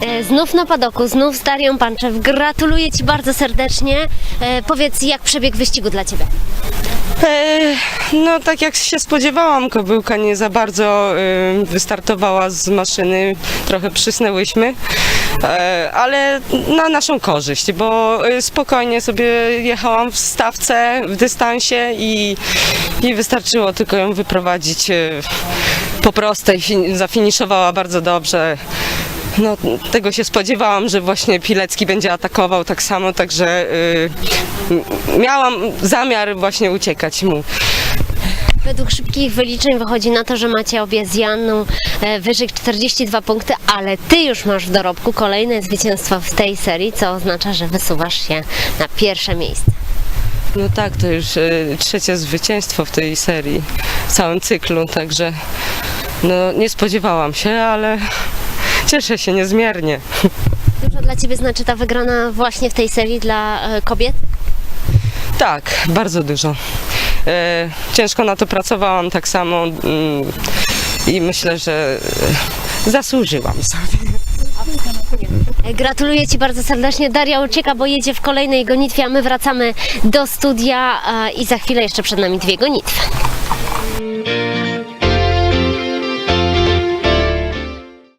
E, Znów na padoku, znów z Darią Panczew. Gratuluję Ci bardzo serdecznie. E, Powiedz, jak przebieg wyścigu dla Ciebie? E, No tak jak się spodziewałam, kobyłka nie za bardzo wystartowała z maszyny, trochę przysnęłyśmy, ale na naszą korzyść, bo spokojnie sobie jechałam w stawce, w dystansie i, i wystarczyło tylko ją wyprowadzić po prostej, fin- zafiniszowała bardzo dobrze. No, tego się spodziewałam, że właśnie Pilecki będzie atakował tak samo, także y, miałam zamiar właśnie uciekać mu. Według szybkich wyliczeń wychodzi na to, że macie obie z Janną e, wyżej 42 punkty, ale Ty już masz w dorobku kolejne zwycięstwo w tej serii, co oznacza, że wysuwasz się na pierwsze miejsce. No tak, to już y, trzecie zwycięstwo w tej serii, w całym cyklu, także no, nie spodziewałam się, ale cieszę się niezmiernie. Dużo dla Ciebie znaczy ta wygrana właśnie w tej serii dla e, kobiet? Tak, bardzo dużo. E, ciężko na to pracowałam tak samo mm, i myślę, że e, zasłużyłam sobie. Gratuluję Ci bardzo serdecznie. Daria ucieka, bo jedzie w kolejnej gonitwie, a my wracamy do studia i za chwilę jeszcze przed nami dwie gonitwy.